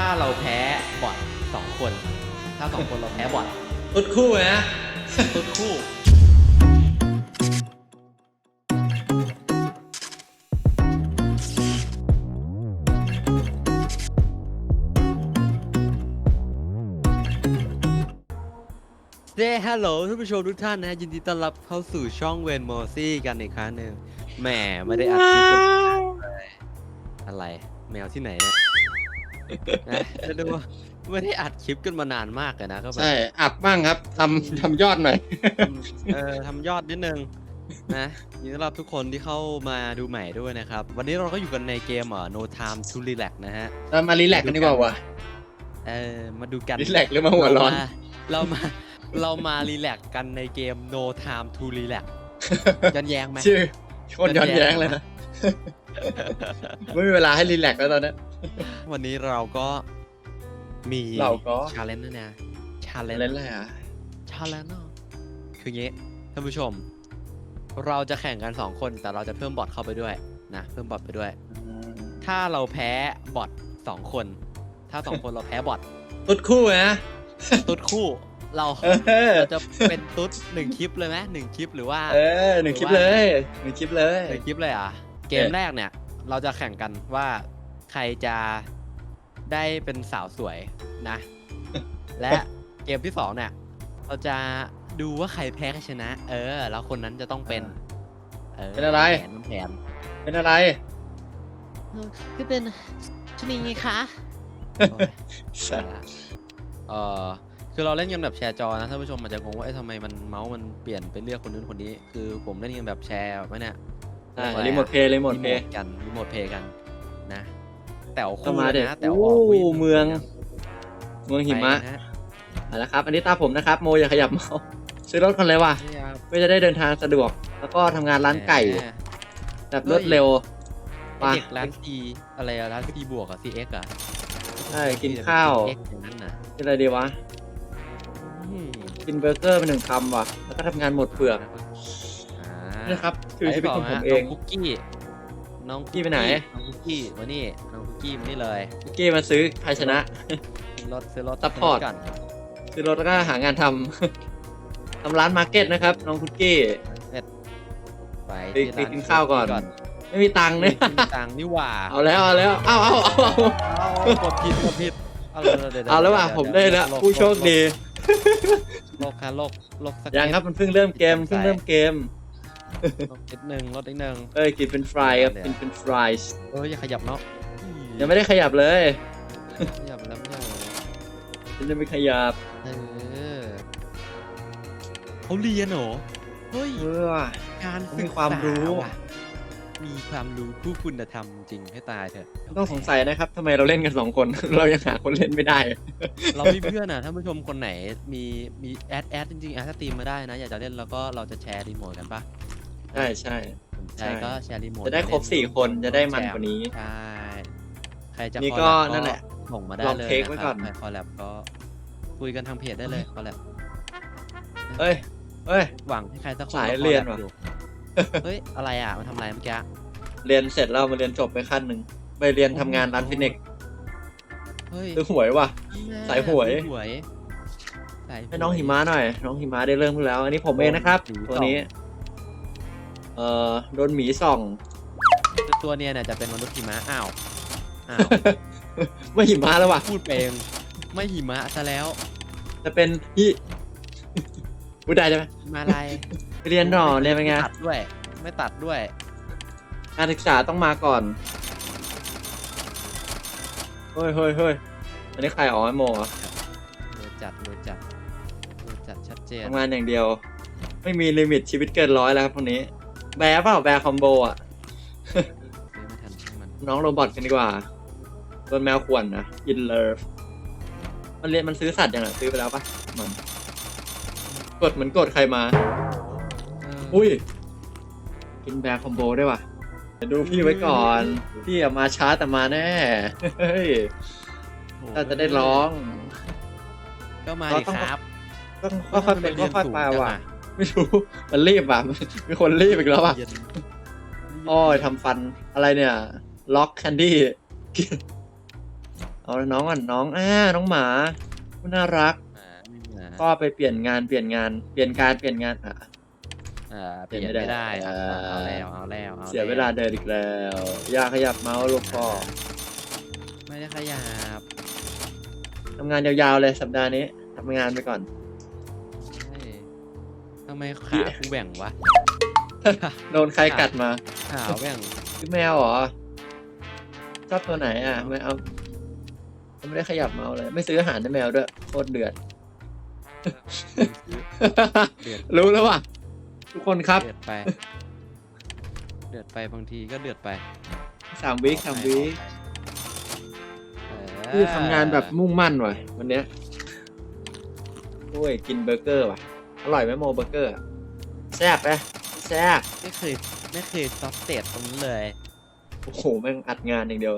ถ้าเราแพ้บอทสองคน ถ้าสองคนเราแพ้บอทตุดคู่นะทุกคู่ เด้ฮัลโหลท่านผู้ชมทุกท่านนะฮะยินดีต้อนรับเข้าสู่ช่องเวนโมซี่กันอีกครั้งหนึ่งแหมไม่ได้อัดคลิปกันเลยอะไร แมวที่ไหนเนี่ย นะจะดูว่าไม่ได้อัดคลิปกันมานานมากเลยนะก็แบบ ใช่อัดบ้างครับทำทำยอดหน่อยเออทำยอดนิดนึงนะยินดีต้อนรับทุกคนที่เข้ามาดูใหม่ด้วยนะครับ วันนี้เราก็อยู่กันในเกมเอ่อ No Time to Relax นะฮะเรามารีแลกซ์กันดีกว่าวะเออมาดูกันรีแลกซ์หรือมาหัวร้อน เรามาเรามารีแลกกันในเกม No Time to Relax ยันแยงไหม ชื่อคนย้อนแย้งเลยนะ ไม่มีเวลาให้รีแลกซ์แล้วตอนนี้ วันนี้เราก็มีเราก็ ชาเลนจ์นะชาเลนเล่นจ์อะไรอะชาเลนจ์คืองี้ท่านผู้ชม เราจะแข่งกันสองคนแต่เราจะเพิ่มบอทเข้าไปด้วยนะเพิ่มบอทไปด้วย ถ้าเราแพ้บอทสองคน ถ้าสองคนเราแพ้บอทตุดคู่นะ ตุ๊ดคู่เราเออ เราจะเป็นตุ๊ดหนึ่งคลิปเลยไหมหนึ่งคลิปหรือว่า เออหนึ่งคลิปเลยหนึ่งคลิปเลยหนึ่งคลิปเลยอะ เกมแรกเนี่ย เราจะแข่งกันว่าใค รจะได้เป็นสาวสวยนะ และเกมที่สองเนี่ย เราจะดูว่าใครแพ้ใครชนะ เออ แล้วคนนั้นจะต้องเป็น เออเป็นอะไร แผนแผนเป็นอะไร ก็เป็นชนีไงคะเออคือเราเล่นกันแบบแชร์จอนะท่านผู้ชมอาจจะงงว่าเอ้ยทำไมมันเมาส์มันเปลี่ยนไปเลือกคนนู้นคนนี้ คือผมเล่นกันแบบแชร์แบบว่าเนี่ยใช่รีโมทเพย์รีโมทรีเพโมย์ทกันรีโมทเพย์กันนะ แต่วก็คู่มาเลยเด็กนะแต่วโอ้ออกวิ่เมืองไปเมืองหิมะนเอาละครับ อันนี้ตาผมนะครับ โมอย่าขยับเมาส์ซื้อรถกันเลยว่ะนี่ครับเพื่อจะได้เดินทางสะดวก แล้วก็ทำงานร้านไก่แหมแบบรวดเร็วไอ้เด็กร้านซีอะไรอะร้านซีบวกอะซีเอ็กอะใช่กินข้าว เอ็กอย่างนั้นน่ะกินอะไรดีวะ อืมกินเบอร์เกอร์เป็นหนึ่งคำว่ะ แล้วก็ทำงานหมดเปลือกอ่านี่นะครับ คือชีวิตของผมเอน้องงคุกกี้ น้องกี้ไปไหน น้องคุกกี้มานี่น้องคุกกี้มานี่เลยคุกกี้มาซื้อภาชนะ ซื้อรถซื้อรถ Support ก่อนซื้อรถแล้วก็หางานทำ ทำร้านมาร์เก็ตนะครับ น้องคุกกี้ ไปไปที่ไปร้านกินข้าวก่อน ไม่มีตังค์ไม่เนี่ยมีตังค์นี่หว่าเอาแล้วเอาแล้วเอาเอาเอาเอาเอากดผิดกดผิดเอาเลยดี๋ยเอาแล้วว่ะดี๋ยผมได้แล้วโลกผู้โชคดี โลกค่ะโลกโลกสักยังครับมันเพิ่งเริ่มเกมเพิ่งเริ่มเกมโลก นิดหนึ่งลดนิดหนึ่งเอ้ยกินเป็นฟรายครับกินเป็นฟรายส์เอออย่าขยับเนาะยังไม่ได้ขยับเลยขยับแล้วไม่ใช่เหรอฉันจะไม่ขยับเออเขาเรียนเหรอเฮ้ยเออการศึมีกความรู้ษาว่ะมีความรู้ผู้คุณธรรมจริงให้ตายเถอะต้องสงสัยนะครับทำไมเราเล่นกันสองคน เรายังหาคนเล่นไม่ได้ เรามีเพื่อนอะท่านผู้ชมคนไหนมีมีแอดแอดจริงๆแอดสตรีมมาได้นะ อยากจะเล่นแล้วก็เราจะแชร์รีโมทกันปะ ใช่ใช่สนใจใช่ก็แชร์รีโมทจะได้ครบสี่คนจะได้มันกว่านี้ ใช่ใครจะนี่คอลก็แลบนั่นแหละส่งมาได้ลองเลยเทคไว้นะคก่รัอบนใครคอลแลบก็คุยกันทางเพจได้เลยคอลแลบเอ้ยเอ้ย หวังให้ใครสักคนสายมเรียนคอลแลบว่ะอยู่เฮ้ยอะไรอะมันทำอะไรเมื่อกี้ เรียนเสร็จแล้วมาเรียนจบไปขั้นหนึ่งไปเรียนทำงานร้านฟิตเนสเฮ้ยซื้อหวยว่ะสายหวย สาหวยสายหวยให้น้องหิมะหน่อย น้องหิมะได้เริ่มขึ้นแล้ว อันนี้ผมเองนะครับหมีตัวส่องนี้ เอ่อโดนหมีส่อง ตัวเนี้ยเนี่ยจะเป็นมนุษย์หิมะอ้าวอ้าว ไม่หิมะแล้วว่ะ พูดเองไม่หิมะซะแล้วจะเป็นฮิพูดได้ใช่ไหมมาอะไรไปเรียนหน่อเรียนเป็นไงม่ตัดด้วย ไม่ตัดด้วยการศึกษาต้องมาก่อน เฮ้ยเฮ้ยเฮ้ยอันนี้ใครอ๋อไอโมเหรอโดนจัดโดนจัดโดนจัดชัดเจนทำงานอย่างเดียว ไม่มีลิมิตชีวิตเกินร้อยแล้วครับคนนี้ แบร์เปล่าแบร์คอมโบอะซื้อไม่ทันช่างมันน้องโรบอทกันดีกว่าโดนแมวข่วนนะ in love มันเรียนมันซื้อสัตว์ยังไงซื้อไปแล้วปะมันกดเหมือนกดใครมา อุ้ย กินแบร์คอมโบได้วยว่ะเดี๋ยวดูพี่ไว้ก่อน พี่อะมาช้าแต่มาแน่ เฮ้ยโอ้ถ้าจะได้ร้อง ก็มาเราดิต้องครับต้องค่อยๆเป็นทำไมค่อยๆไปเรีนสูงจังว่ะอะ ไม่รู้ มันรีบว่ะ มีคนรีบอีกแล้วว่ะเรียนโอ้ยทำฟันอะไรเนี่ย ล็อกแคนดี้ เอาน้องก่อนน้องอ่าน้องหมาผู้น่ารักหมาไม่หมาก็ไปเปลี่ยนงานเปลี่ยนงาน เปลี่ยนการเปลี่ยนงานอะอ่าเปเปลี่ลี่ยยนนไม่ไม่ได้ได้ครับอ่าเอาแล้วเอาแล้วเอาแเสียเวลาเดินอีกแล้วอย่าขยับเมาส์ลูกพ่อไม่ได้ขยับทำงานยาวๆเลยสัปดาห์นี้ทำงานไปก่อนเฮ้ยทำ ไมขากูแบ่งวะโดนใครกัดมาขาแบ่งคือแมวเหรอชอบตัวไหนอะไม่เอาไม่ได้ขยับเมาส์เลย ไม่ซื้ออาหารให้แมวด้วยโคตรเดือดเดือดรู้แล้วว่ะ ทุกคนครับ เดือดไป เดือดไปบางทีก็เดือดไปสามวิคสามวิคเอคือทำงานแบบมุ่งมั่นว่ะวันเนี้ยโอ้ยกินเบอร์เกอร์ว่ะ อร่อยไหมโมเบอร์เกอร์อะแซ่บไหมแซ่บไม่เคยไม่เคยซับเตตตรงนี้เลยโอ้โหแม่งอัดงานอย่างเดียว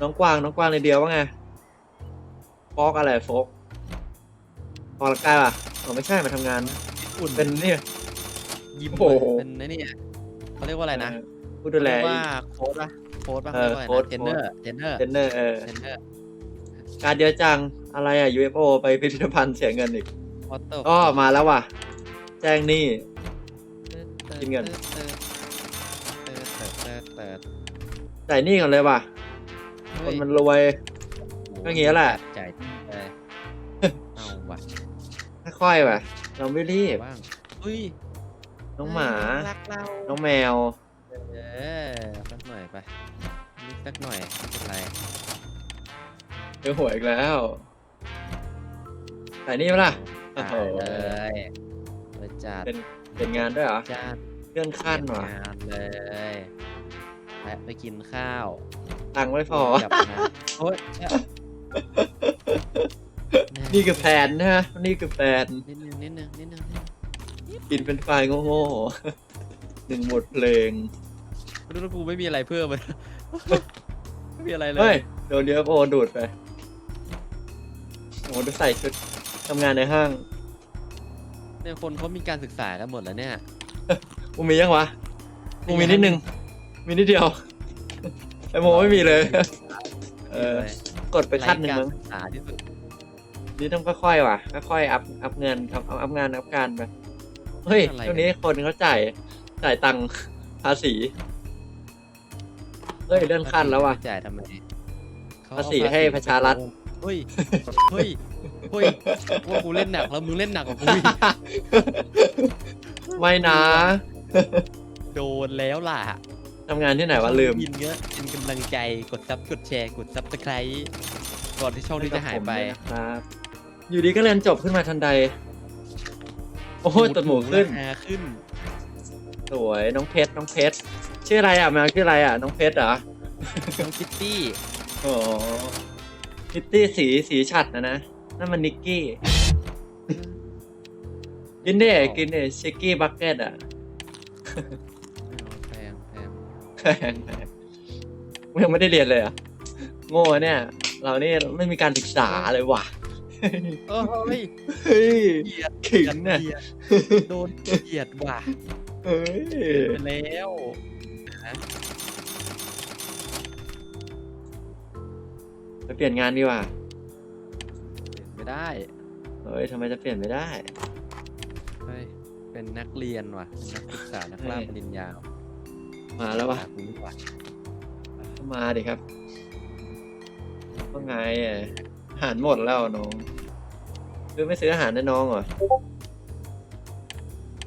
น้องกวางน้องกวางในเดียวว่าไงฟอกอะไรโฟกออกกำลังกายป่ะอ๋อไม่ใช่มาทำงานอุ่นเป็นนี่ยิ้มโอ้โห เป็นไอ้นี่เขาเรียกว่าอะไรนะเออผู้ดูแลเรียกว่าโค้ดปะโค้ดปะเออเรียกว่าโค้อะไรดนะเทรนเนอร์เทรนเนอร์เทรนเนอร์เออเทรนเนอร์การเยอะจังอะไรอะ UFO ไปพิพิธภัณฑ์เสียเงินอีก ออโต้ก็มาแล้วว่ะ แจ้งหนี่ กินเงินเติร์ดเติร์ดเติร์ดเติร์ดเติร์ดจ่ายหนี้ก่อนเลยว่ะ คนมันรวยโอ้โก็อย่างงี้แหละ จ่ายที่เลยเอาว่ะค่อยๆว่ะ เราไม่รีบ บ้างเฮ้ยน้องหมา รักเราน้องแมว เออสักหน่อยไปนิดสักหน่อยไม่เป็นไรเจอหวยอีกแล้วจ่ายหนี้ปะล่ะโอ้โหได้เลยเลยจัดเป็นเป็นงานด้วยเหรอจัดเครื่องขั้นว่ะงานเลยไปไปกินข้าวตังค์ไม่พอ กลับมาโอ๊ยเชี่ยนี่คือแผนนะฮะนี่คือแผนนิดนึงนิดนึงนิดนึงนิดนึงกินเป็นไฟล์โง่ๆหนึ่งหมดเพลงไม่รู้ว่ากูไม่มีอะไรเพิ่มเลยไม่มีอะไรเลเฮ้ยย โดนเดียโอดูดไปโอ้ดูใส่ชุด ทำงานในห้างเนี่ยคนเขามีการศึกษากันหมดแล้วเนี่ยกูมียังวะกูมีนิดนึง มีนิดเดียวไอโมไม่มีเลย เออกดไปขั้นหนึ่งรายมั้งการศึกษาที่สุดนี่ต้องค่อยๆว่ะค่อยๆอัพอัพเงินอัพอัพงานอัพการไปเฮ้ยช่วงนี้คนเขาจ่ายจ่ายตังค์ภาษีเฮ้ยเลื่อนขั้นแล้วว่ะจ่ายทำไมเขเอภาษีให้ประชารัฐเฮ้ยเฮ้ย เฮ้ยว่ากูเล่นหนักแล้วมึงเล่นหนักกว่ากูอีกไม่นะโดนแล้วล่ะทำงานที่ไหนวะลืม ยินเยอะเป็นกำลังใจกดซับกดแชร์กดซับสไครต์ก่อนที่ช่องนี้จะหายไปครับ อยู่ดีก็เรียนจบขึ้นมาทันใด โอ้ยตัดหมูขึ้นราคาขึ้น สวยน้องเพชรน้องเพชรชื่ออะไรอะแมวชื่ออะไรอะ น้องเพชรเหรอ น้องคิตตี้อ๋อคิตตี้สีสีฉัดนะนะ นั่นมันนิกกี้กินเด้กินเด้ชิกกี้บักเก็ตอะแพงแพงแพงแพงกูยังไม่ได้เรียนเลยอะ โง่เนี่ย เรานี่ไม่มีการศึกษาเลยว่ะโอ้ยเฮ้ยเกลียดขิงเนี่ยเกลียดโดนเกลียดว่ะเฮ้ยไปแล้วไปเปลี่ยนงานดีกว่า ไม่ได้ เฮ้ยทำไมจะเปลี่ยนไม่ได้ เฮ้ย เป็นนักเรียนว่ะเป็นนักศึกษา นักล่าปริญญามาแล้ววะหากูดีกว่ามาดิครับว่าไงอะอาหารหมดแล้วน้องคือไม่ซื้ออาหารให้น้องเหรอ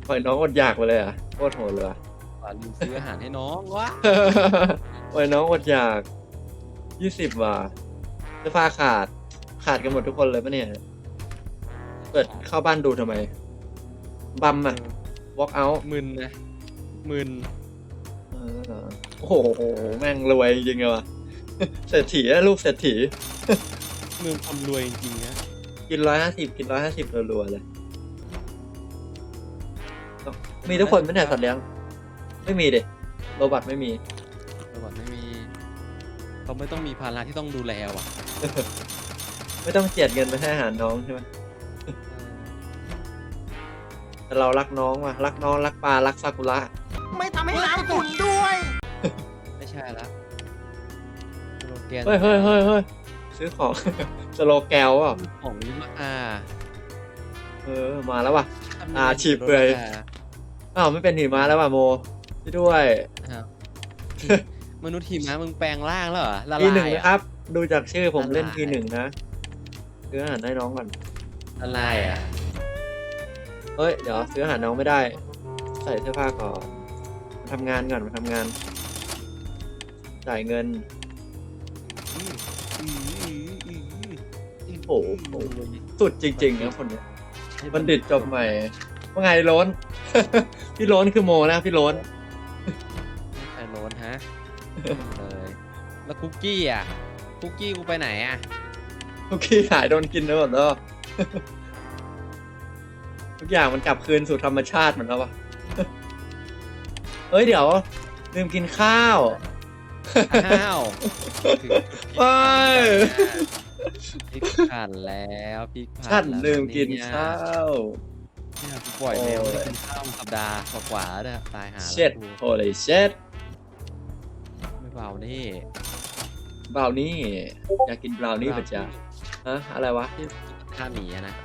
ปล่อยน้องอดอยากไปเลยเหรอะโคตรโหดเลยว่ะว่าลืมซื้ออาหารให้น้องวะปล่อยน้องอดอยากยี่สิบว่ะเสื้อผ้าขาด ขาดกันหมดทุกคนเลยปะเนี่ย เปิดเข้าบ้านดูทำไม บัมอะ walk out มึนนะมึนเออโอ้โห แม่งรวยจริงๆเลยว่ะเศรษฐีอะลูกเศรษฐี เมืองคนรวยจริงๆนะกินร้อยห้าสิบกินร้อยห้าสิบรัวๆเลย มีทุกคนไหมเนี่ยสัตว์เลี้ยง ไม่มีเด็โรบัตไม่มีประวัติไม่มีเขาไม่ต้องมีภาระที่ต้องดูแลว่ะ ไม่ต้องเจียดเงินไปให้อาหารน้องใช่ไหมเออแต่เรารักน้องว่ะรักน้องรักปลารักซากุระ ไม่ทำให้น้ำขุ่นด้วย ไม่ใช่ละโลแกนเฮ้ยเฮ้ยเฮ้ยเฮ้ยซื้อของ สโลแกลอะของลิมาอาเออมาแล้วว่ะ อ่าฉีบเปื่อย อ้าวไม่เป็นหิมะแล้วว่ะโมช่วยด้วยครับมนุษย์หิมะมึงแปลงร่างแล้วเหรอละทีลาหนึ่งยนะอะครับ ดูจากชื่อผมเล่นละลายทีหนึ่งนะ ซื้ออาหารให้น้องก่อนละลายอะ เฮ้ย เดี๋ยวซื้ออาหารน้องไม่ได้ ใส่เสื้อผ้าก่อนมาทำงานก่อนมาทำงาน จ่ายเงินอืมอืมอืมอืมอืมโอ้โหสุดจริงๆนะคนเนี้ยบัณฑิตจบใหม่ว่าไงโล้น พี่โล้นคือโมนะพี่โล้น ไอ้โน้นฮะ เลย แล้วคุกกี้อะ คุกกี้กูไปไหนอะ ทุกที่หายโดนกินไปหมดแล้ว ทุกอย่างมันกลับคืนสู่ธรรมชาติเหมือนแล้ววะเฮ้ยเดี๋ยวลืมกินข้าว อ้าวเอ้ยพริกผ่านแล้วพริกผ่านฉันแล้วลืมกินเยข้าว เนี่ยกูปล่อยแมวโอ้ยไม่ได้กินข้าวมาสัปดาห์กว่าๆแล้วเนี่ยตายหาแล้วเช็ดกูโอ้ยเช็ดไม่เบานี่ บราวนี่ อยากกินบราวนี่ปะจ๊ะ ฮะอะไรวะที่ข้าหนีอะนะ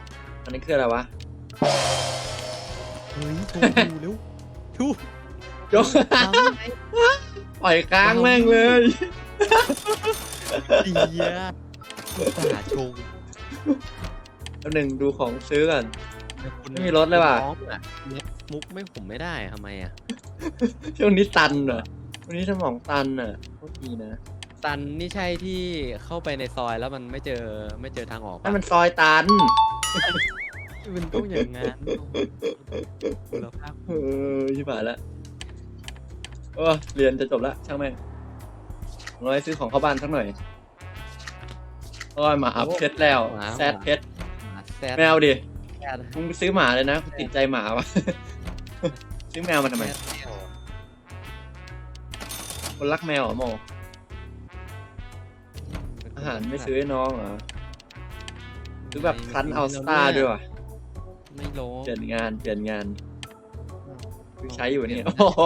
อันนี้คืออะไรวะเฮ้ยโทรดูเร็วทูยกทำไมปล่อยค้างแม่งเลยดีอะป่าชงแล้วหนึ่งดูของซื้อก่อนคุณไม่มีรถเลยว่ะน้องอะมุกไม่ผมไม่ได้อะทำไมอะช่วงนี้ตันเหรอวันนี้สมองตันอะโคตรดีนะ ตันนี่ใช่ที่เข้าไปในซอยแล้วมันไม่เจอไม่เจอทางออกนั่ปะนมันซอยตันมันต้องอย่างงั้นคุณภาพเออชิบหายแล้วเออเรียนจะจบแล้วช่างแม่งร้อยซื้อของเข้าบ้านสักหน่อยโอ้ยหมาเพชรแล้วแซดเพชรหมาแซดแมวดิแซดมึงไปซื้อหมาเลยนะกูติดใจหมาวะซื้อแมวมาทำไมแซดแมวคนรักแมวเหรอโมอา หารไม่ซื้อให้น้องเหรอซื้อแบบคันเอาสตาร์ด้วยวะไม่รู้เปลี่ยนงานเปลี่ยนงานคือใช้อยู่นี่เปลี่ยนโอ้โห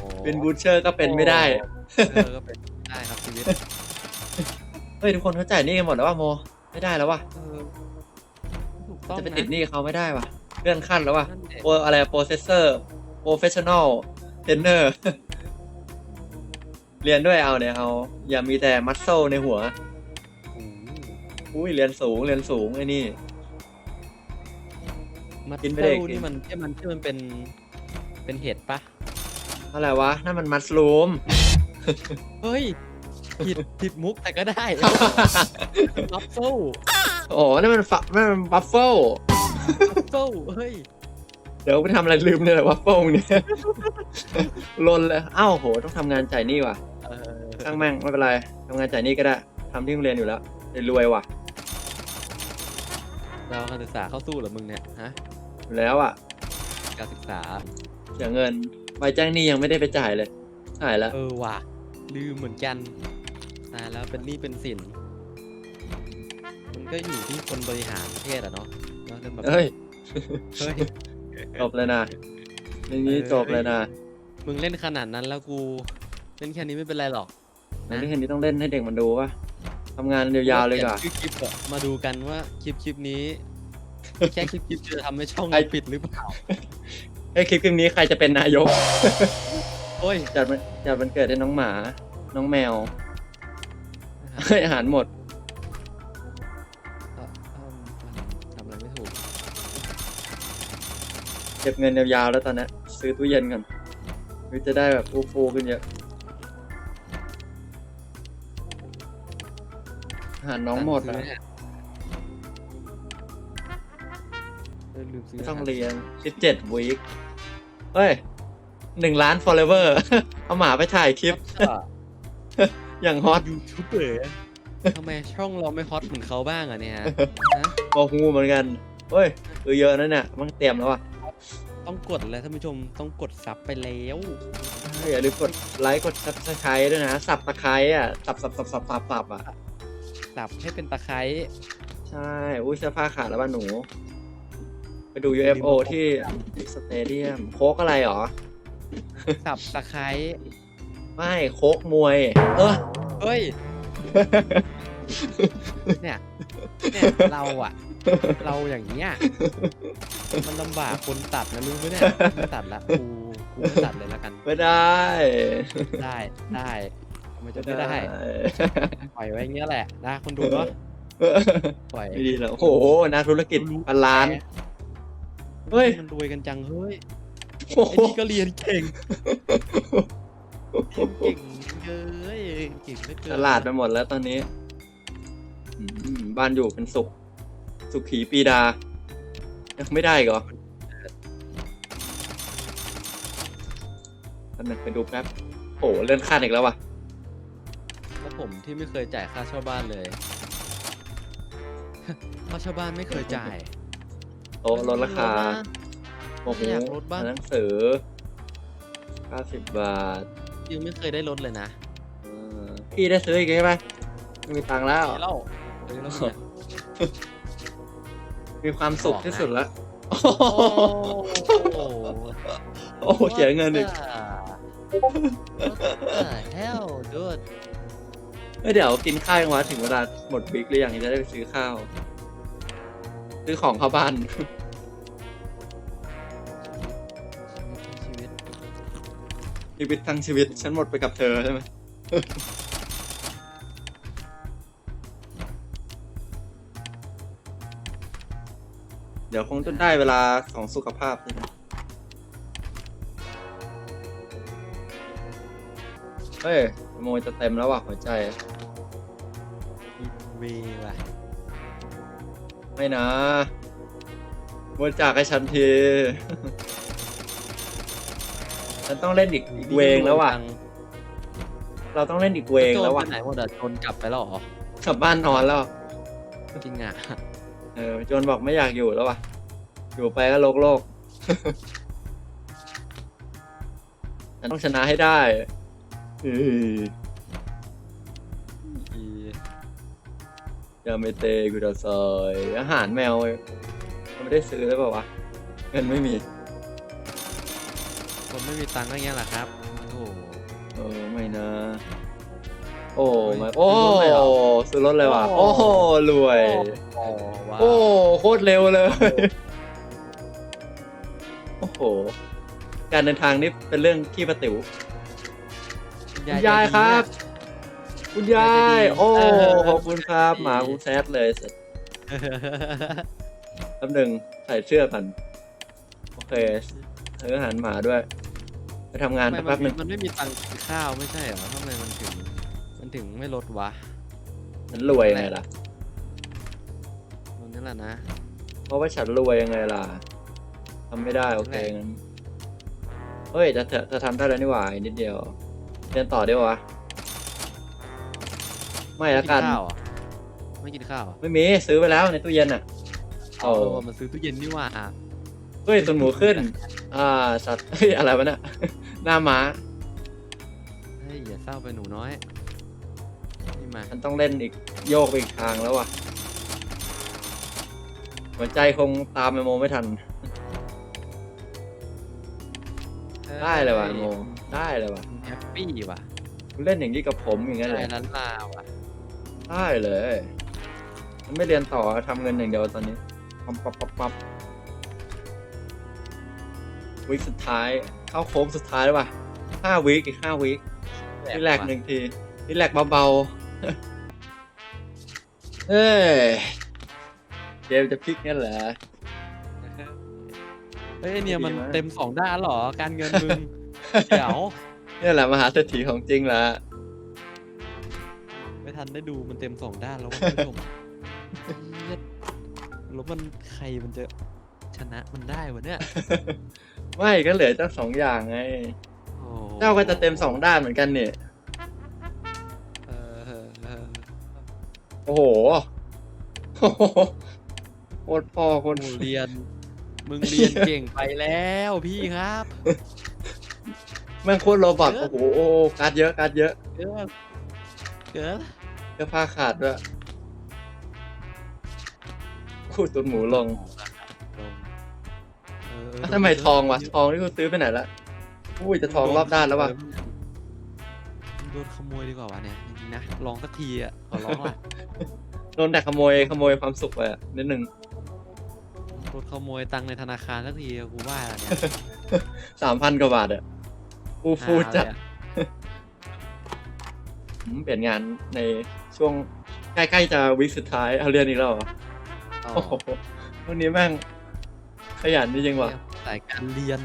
โอ้เป็นบูชเชอร์ก็เป็นไม่ได้เออก็เป็นได้ครับชีวิตเฮ้ยทุกคนเขาจ่ายหนี้กันหมดแล้วว่าโม ไม่ได้แล้ววะเออถูกต้องจะไปนะติดหนี้เขาไม่ได้วะเลื่อนขั้นแล้ววะนั่นแหละโปรอะไรโปรเซสเซอร์โปรเฟชชั่นอลเทรนเนอร์เรียนด้วยเอาเนี่ยเอา อย่ามีแต่มัสเซลในหัวอืม อุ้ยเรียนสูงเรียนสูงไอ้นี่ มัตกินไปเตเด็ลกนี่มันที่มันที่มันเป็นเป็นเห็ดปะอะไรวะนั่นมันมัสลูม เฮ้ยผิดผิดมุกแต่ก็ได้ บัฟเฟิลโอ้นั่นมันฝักนั่นมันบัฟเฟิลบัฟเฟิลเฮ้ยเดี๋ยวไปทำอะไรลืมเนี่ยแหละวัฟเฟิลเนี่ยลนเลยอ้าวโห ต้องทำงานจ่ายหนี้ว่ะเออช่างแม่งไม่เป็นไรทำงานจ่ายหนี้ก็ได้ทำที่โรงเรียนอยู่แล้วรวยว่ะ เราการศึกษาเข้าสู้เหรอมึงเนี่ยฮะอยู่แล้วอะการศึกษาเสียเงินใบแจ้งหนี้ยังไม่ได้ไปจ่ายเลยจ่ายแล้วเออว่ะลืมเหมือนกันตายแล้วเป็นหนี้เป็นสินมันก็อยู่ที่คนบริหารประเทศอะเนาะแล้วก็แบบเฮ้ยเฮ้ยจบเลยนะอย่างนี้เออจบเลยนะมึงเล่นขนาดนั้นแล้วกูเล่นแค่นี้ไม่เป็นไรหรอกอันนี้คืนนี้ต้องเล่นให้เด็กมันดูป่ะ ทำงานยาวๆเลยก่อนชื่อคลิปอะมาดูกันว่าคลิปคลิปนี้ แค่คลิปคลิปจะทำให้ช่องใครเราปิดหรือเปล่าไอ้ยคลิปคลิปนี้ใครจะเป็นนายก โอ้ยจัดมันจัดมันเกิดให้น้องหมา น้องแมวเฮ้ยอาหารหมดเอ่อเอิ่มทำอะไรไม่ถูกเก็บเงินยาวๆแล้วตอนนี้ซื้อตู้เย็นก่อนมันจะได้แบบฟูๆขึ้นเยอะ หารน้องหมดซื้อะเนี่ยเออลืมซื้อไม่ต้องเรียนสิบเจ็ดวีคเฮ้ยหนึ่งล้าน forever เอาหมาไปถ่ายคลิปอย่างฮอตยูทูบเบอร์ทำไมช่องเราไม่ฮอตเหมือนเขาบ้างอะเนี่ยฮะฮะบอกงูเหมือนกันเฮ้ยคือเยอะนะเนี่ยมันเตรียมแล้วอะต้องกดเลยท่านผู้ชมต้องกดซับไปแล้วเฮ้ยอย่าลืมกดไลค์กดซับสไครต์ด้วยนะสับตะไคร้อะสับสับสับสับสับสับอะ สับให้เป็นตะไคร้ใช่ อุ้ยเสื้อผ้าขาดแล้วบ้านหนู ไปดู UFO ที่สเตเดียม โคกอะไรหรอ สับตะไคร้ไม่โคกมวย เออเฮ้ย เนี่ยเนี่ยเราอะเราอย่างเงี้ยมันลำบากคนตัดนะรู้ไหมเนี่ยไม่ตัดละกูกูไม่ตัดเลยละกัน ไม่ได้ ได้ได้ ทำไมจะไม่ได้ปล่อยไว้อย่างเงี้ยแหละนะคนดูเนาะปล่อยไม่ดีแล้วโอ้โหนักธุรกิจพันล้านเฮ้ยมันรวยกันจังเฮ้ยโอ้ไอ้โหนี่ก็เรียนเก่งเก่งเย้ยเก่งเหลือเกินตลาดไปหมดแล้วตอนนี้อืมบ้านอยู่เป็นสุข สุขีปีดา ยังไม่ได้อีกเหรอแป๊บนึงไปดูแป๊บโอ้โหเลื่อนขั้นอีกแล้วว่ะแล้ว ผมที่ไม่เคยจ่ายค่าเช่าบ้านเลยค่าเช่าบ้านไม่เคยจ่ายโต๊ะลดราคาโอ้โหไม่อยากลดบ้าง หนังสือ 90 บาทยังไม่เคยได้ลดเลยนะเออพี่ได้ซื้ออีกใช่ไหมไม่มีตังค์แล้ว เล่าเฮ้ยแล้วเนี่ย มีความสุขที่สุดแล้วโอ้โหโอ้โหเสียเงินอีกเฮลดูด เอ้ยเดี๋ยวกินข้าวยังวะถึงเวลาหมดวิกหรือยังจะได้ไปซื้อข้าว ซื้อของเข้าบ้าน ชีวิตชีวิตทั้งชีวิตฉันหมดไปกับเธอใช่ไหม เดี๋ยวคงจะได้เวลาของสุขภาพใช่ไหมเฮ้ยโมยจะเต็มแล้วว่ะหัวใจ เวว่ะไม่นะบริจาคให้ฉันที ฉันต้องเล่นอีกอีกเวงแล้วว่ะ เราต้องเล่นอีกเวงแล้วว่ะโจรไปไหนหมดอะโจนกลับไปแล้วเหรอกลับบ้านนอนแล้ว จริงอะเออโจนบอกไม่อยากอยู่แล้วว่ะ อยู่ไปก็โลกโลกฉันต้องชนะให้ได้เอ้ยอี ยาเมเตกุดาซอยอาหารแมวยังไม่ได้ซื้อเลยเปล่าวะเงินไม่มีคนไม่มีตังค์ก็เงี้ยแหละครับโอ้โห เออไม่นะ โอ้เฮ้ยไม่โอ้ซื้อรถเลยเหรอซื้อรถเลยว่ะโอ้โอ้โหรวย โอ้ว้าวโอ้โคตรเร็วเลย โอ้โห การเดินทางนี่เป็นเรื่องขี้ประติ๋วคุณคุณยายครับ คุณยาย โอ้ ขอบคุณครับ หมากูแซดเลยเสร็จแป๊บหนึ่งใส่เสื้อกันโอเคซื้ออาหารหมาด้วย ไปทำงานทำไมแป๊บหมันึ่นงมันไม่มีตังค์กินข้าวไม่ใช่เหรอทำไมมันถึง มันถึงไม่ลดวะฉันรวยยังไงล่ะตรงนี้แหละนะ เพราะว่าฉันรวยยังไงล่ะทำไม่ได้โอเคงั้น เฮ้ยจะจะจะทำได้แล้วนี่หว่าอีกนิดเดียว เรียนต่อได้ปะวะ ไม่ละกันกิข้าวเหรอไม่กินข้าวเหรอไม่มีซื้อไปแล้วในตู้เย็นอะ เอาโอ้เออมันซื้อตู้เย็นนี่หว่าเฮ้ยตุนหมูขึ้น อ่า สัตว์เฮ้ยอะไรวะเนี่ย หน้าม้าเฮ้ยอย่าเศร้าไปหนูน้อยนี่มามันต้องเล่นอีกโยกไปอีกทางแล้วว่ะ หัวใจคงตามไอโมไม่ทัน ได้เลยว่ะไอ้โม ได้เลยว่ะ แฮปปี้ว่ะคุณเล่นอย่างนี้กับผมอย่างนั้นเลได้ย ล้านลาว่ะ ได้เลยมันไม่เรียนต่อทำเงินอย่างเดียวตอนนี้ปั๊บปั๊บปั๊บปั๊บวิกสุดท้ายเข้าโค้งสุดท้ายแล้วว่ะห้าวิกอีกห้าวิกนี่แลกหนึ่งทีนี่แลกเบาๆเอ้ยเกมจะพลิกเนี่ยเหรอเฮ้ยไอ้เนี่ยมันดีมากเต็มสองด้านเหรอการเงินมึงเดี๋ยวเนี่ยแหละมหาเศรษฐีของจริงละไม่ ทันได้ดูมันเต็มสองด้านแล้วคุณผู้ชมเหี้ยแล้วมันใครมันจะชนะมันได้วะเนี่ย ไม่ก็เหลือเจ้าสองอย่างไงโอ้เจ้าก็จะเต็มสองด้านเหมือนกันเนี่ยเออเออเออโอ้โหโอ้โหโคตรพ่อโคตรมึงเรียน มึงเรียนเก่งไปแล้วพี่ครับแม่งโคตรโรบอทเออโอ้โหโอ้โหการ์ดเยอะการ์ดเยอะเกิด เกิดเสื้อผ้าขาดด้วยคู่ตุนหมูลงลงเอออะทำไมทองวะทองที่กูซื้อไปไหนละอุ้ยจะทองรอบด้านแล้ววะโดนขโมยดีกว่าวะเนี่ยจริงๆนะลองสักทีอะขอร้องล่ะโดนแต่ขโมยขโมยความสุขไปอะนิดนึงรถขโมยตังค์ในธนาคารสักทีกูว่าแล้วเนี่ยสามพันกว่าบาทอะฟูฟูจัดหาเลยอะผมเปลี่ยนงานใน ช่วงใกล้ๆจะวิกสุดท้ายเอาเรียนอีกแล้วเหรออ๋อโอ้โหวันนี้แม่งขยันจริงๆว่ะสายการเรียน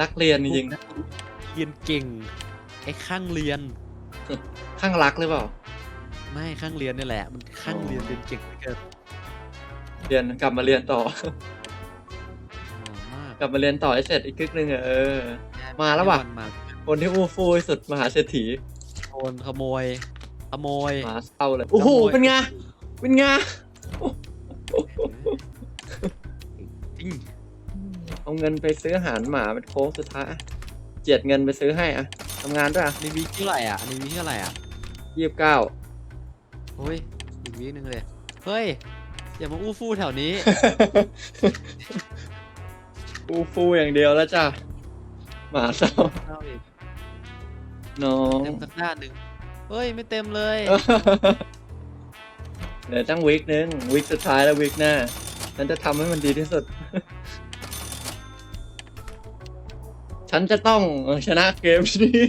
รักเรียนจริงเรียนเก่งไอ้ข้างเรียนๆข้างรักหรือเปล่า ไม่ข้างเรียนนี่แหละ มันข้างเรียนเรียนเก่งเหลือเกินเรียนกลับมาเรียนต่อหล่อมากกลับมาเรียนต่อให้เสร็จอีกครึ่งหนึงอะเออ มาแล้วว่ะ มาคนที่อู้ฟู่ที่สุดมหาเศรษฐีโอนขโมย ขโมยมาเศร้าเลยโอ้โหเป็นไงเป็นไงจริงเอาเงินไปซื้ออาหารหมาเป็นโค้งสุดท้ายอะเจียดเงินไปซื้อให้อะทำงานด้วยอะในวีคที่เท่าไหร่อะในวีคที่เท่าไหร่อะยี่สิบเก้าโอ้ยอีกวีคนึงเลยเฮ้ยอย่ามาอู้ฟู่แถวนี้ อู้ฟู่อย่างเดียวแล้วจ้ะหมาเศร้าน้องเต็มสักด้าหนึ่ง เฮ้ย ไม่เต็มเลยเหลือตั้งวีคนึงวีคสุดท้ายแล้ววีคหน้าฉันจะทำให้มันดีที่สุด ฉันจะต้องชนะเกมนี้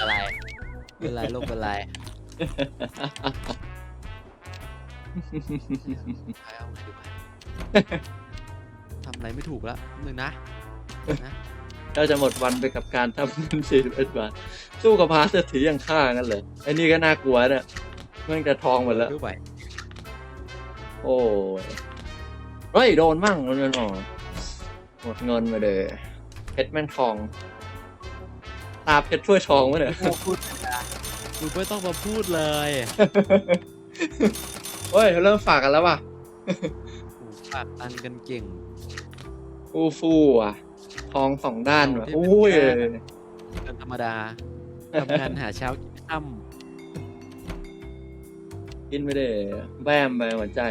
อะไรเป็นไรลูกเป็นไรใครเอามาดูไปทำอะไรไม่ถูกแล้วหนึ่งนะนะ เราจะหมดวันไปกับการทำเงินสี่สิบเอ็ดบาทสู้กับพาเศรษฐีอย่างข้ากันเลยไอ้นี่ก็น่ากลัวเนี่ยมันจะทองหมดแล้วดูไปโอ้ยเฮ้ยโดนมั่งมันมันออกหมดเงินมาเลยเพชรแม่งทอง ตาเพชรช่วยทองวะเนี่ยโอ้พูดไม่ได้ดูไม่ต้องมาพูดเลยเฮ้ยเริ่มฝากกันแล้วว่ะโอ้ฝากตังค์กันเก่ง ฟูฟูอะ ทองสองด้านว่ะที่เป็นอุ้ยแค่เงินธรรมดาทำงานหาเช้ากินค่กินไม่ได้แบมไปหัวใจ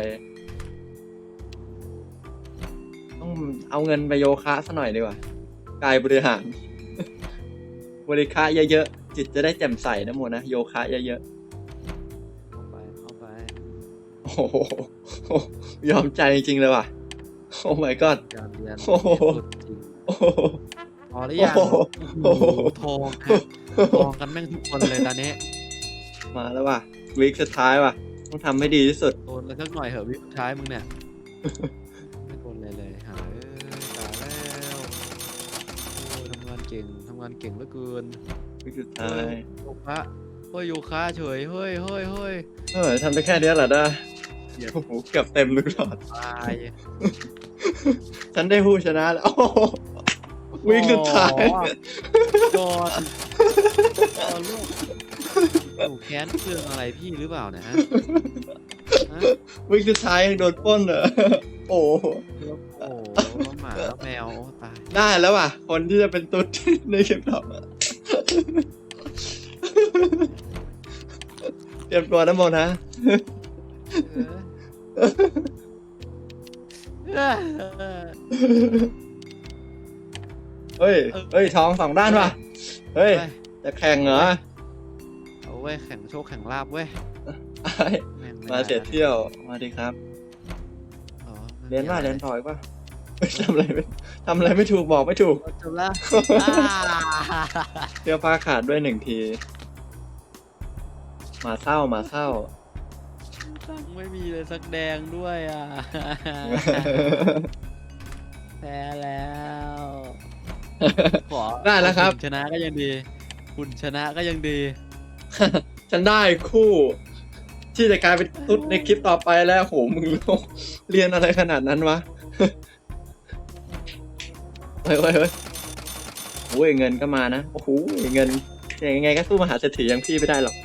ต้องเอาเงินไปโยคะซะหน่อยดีกว่ากายบริหาร บริคะเยอะๆจิตจะได้แจ่มใสนะโมนะโยคะเยอะำเข้าไปเข้าไปๆโอ้โหยอมใจจริงๆเลยว่ะ โอ้ my god การเรียนโอ้โห อ้โหพอหรือยังโอ้โหโอ้โหทองทองกันแม่งทุกคนเลยตอนนี้ มาแล้วว่ะวีคสุดท้ายว่ะ ต้องทำให้ดีที่สุดโดนแล้วสักหน่อยเหอะวิสุดท้ายมึงเนี่ยไม่โดนเลยเลยหายตายแล้วโอ้ยทำงานเก่งทำงานเก่งเหลือเกินวีคสุดท้ายโยคะเฮ้ยโยคะเฉยเฮ้ยเฮ้ยเฮ้ยเออทำได้แค่เนี้ยเหรอด้าเฮ้ยโอ้โหเกือบเต็มลูกหลอดตายฉันได้ผู้ชนะแล้ว วิ่งสุดท้าย ก่อนก่อนลูกหนูแค้นเรื่องอะไรพี่หรือเปล่าเนะฮะฮะวีคสุดท้ายยังโดนปล้นเหรอ โอ้โหแล้วโอ้โหแล้วหมาแล้วแมวโอ้ตายได้แล้วว่ะ คนที่จะเป็นตุ๊ด ในคลิปต่อมาเตรียมตัวนะโมนะ เออ เออเฮ้ย เฮ้ยทองสองด้านว่ะ เฮ้ย จะแข่งเหรอ เอาเว้ยแข่งโชคแข่งลาบเว้ยแงไมาเสียเที่ยว มาดีครับอ๋อไม่เรียนว่ามีะไเรียนต่ออีกป่ะเฮ้ยทำอะไรไม่ทำอะไรไม่ถูกบอกไม่ถูกจบละเที่ยวฟ้าขาดด้วยหนึ่งที มาเศร้ามาเศร้าตังค์ไม่มีเลยสักแดงด้วยอะ แพ้แล้ว ขอได้แล้วครับ ณชนะก็ยังดี คุณชนะก็ยังดี ฉันได้คู่ ที่จะกลายเป็นตุ๊ดในคลิปต่อไปแล้วโหมึงรู้เรียนอะไรขนาดนั้นวะ เฮ้ยเฮ้ยเฮ้ยโอ้ยเงินก็มานะ โอ้โหเงินยังไงก็สู้มหาเศรษฐีอย่างพี่ไม่ได้หรอก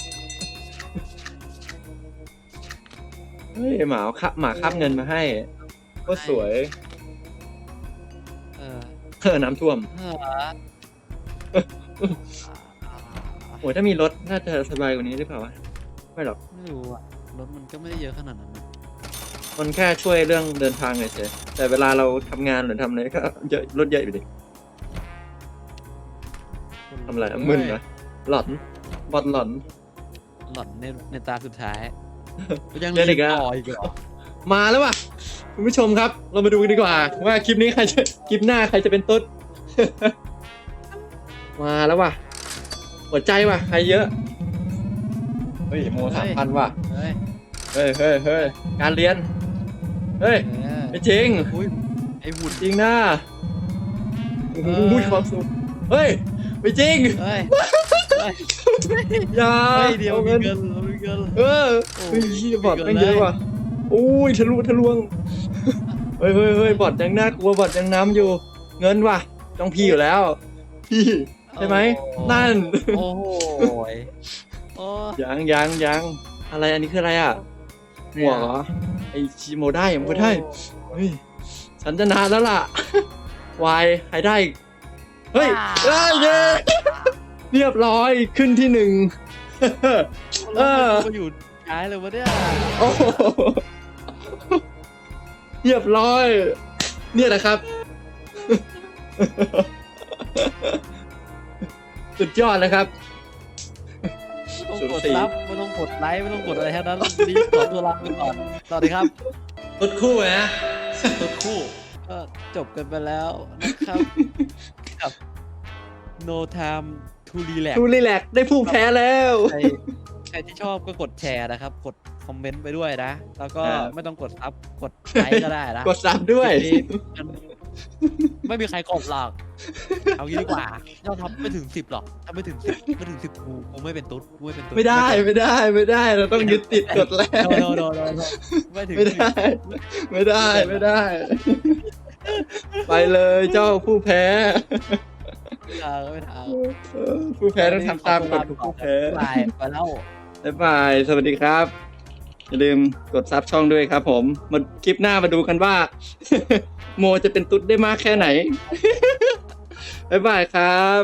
เฮ้ยหมาเอาคับหมาคับเงินมาให้ ก็สวยเออเออ น้ำท่วมเออโอ้ยถ้ามีรถน่าจะสบายกว่านี้หรือเปล่าวะไม่หรอกไม่รู้อะรถมันก็ไม่ได้เยอะขนาดนั้นนะมันแค่ช่วยเรื่องเดินทางเฉยๆแต่เวลาเราทำงานหรือทำอะไรก็เยอะรถเยอะอยู่ดิทำอะไรอะมึนนะหลอนบอลหลอน หล่อนในในตาสุดท้าย ยังเล่นอีกแล้วต่ออีกเหรอ มาแล้วว่ะคุณผู้ชมครับ เรามาดูกันดีกว่า ว่าคลิปนี้ใครจะคลิปหน้าใครจะเป็นตุ๊ดมาแล้วว่ะ หัวใจว่ะ ใครเยอะ เฮ้ยโมสามพันว่ะ เฮ้ยเฮ้ยเฮ้ยเฮ้ยการเรียน เฮ้ยเออไม่จริงอุ้ยไอ้หุ่นจริงนะโอ้เอโหอความสุขเฮ้ยไม่จริงเฮ้ยเฮ้ยอย่าเฮ้ยเดี๋ยวอามีเงินเงินเรามีเงินเออโอ้เฮ้ยมีบอดเงินแม่งเยอะเลยว่ะ อุ้ยทะลุทะลวง เฮ้ยเฮ้ยเฮ้ยบอดยังน่ากลัวบอดยังน้ำอยู่ เงินว่ะต้องพี่อยู่แล้ว พี่ใช่ไหมโอ้นั่น โอ้โหยโอ้ยังยังยังอะไรอันนี้คืออะไรอะหมวกเหรอไอชิโมได้ยังไม่ได้เฮ้ยฉันจะนานแล้วล่ะวายใครได้เฮ้ยเอ้ยเย้เรียบร้อยขึ้นที่หนึ่งเออมาอยู่ย้ายเลยวะเนี่ยโอ้โห เรียบร้อย เนี่ยแหละครับ สุดยอดเลยครับ ไม่ต้องศูนกย์ดสี่ซับไม่ต้องกดไลค์ไม่ต้องกดอะไรทั้งนั้นรีบขอตัวลาไปก่อนสวัสดีครับรถคู่นะทุกคู่ ก็จบกันไปแล้วนะครับกับ No Time to Relax ทูรีแลกซ์ได้ผู้แพ้แล้ว ใครใครที่ชอบก็กดแชร์นะครับ กด คอมเมนต์ไปด้วยนะ แล้วก็อ่าไม่ต้องกดซับกดไลค์ก็ได้นะกดซับด้วยคลิปนี้มันไม่มีใครกดหรอก เอางี้ดีกว่ายอดทับไม่ถึงสิบหรอกถ้าไม่ถึงสิบไม่ถึงสิบกูกูไม่เป็นตุ๊ดกูไม่เป็นตุ๊ดไม่ได้ไม่ได้ไม่ได้เราต้องยึดติดกดแรกโดนโดนโดนโดนไม่ถึงไม่ได้ ไม่ได้ไม่ได้ ไปเลยเจ้าผู้แพ้ไม่ทางไม่ทางเออผู้แพ้ต้องทำตามกฎของผู้แพ้ไปไปแล้วบ๊ายบายสวัสดีครับ อย่าลืมกดซับช่องด้วยครับผมมาคลิปหน้ามาดูกันว่า โมจะเป็นตุ๊ดได้มากแค่ไหน บ๊ายบายครับ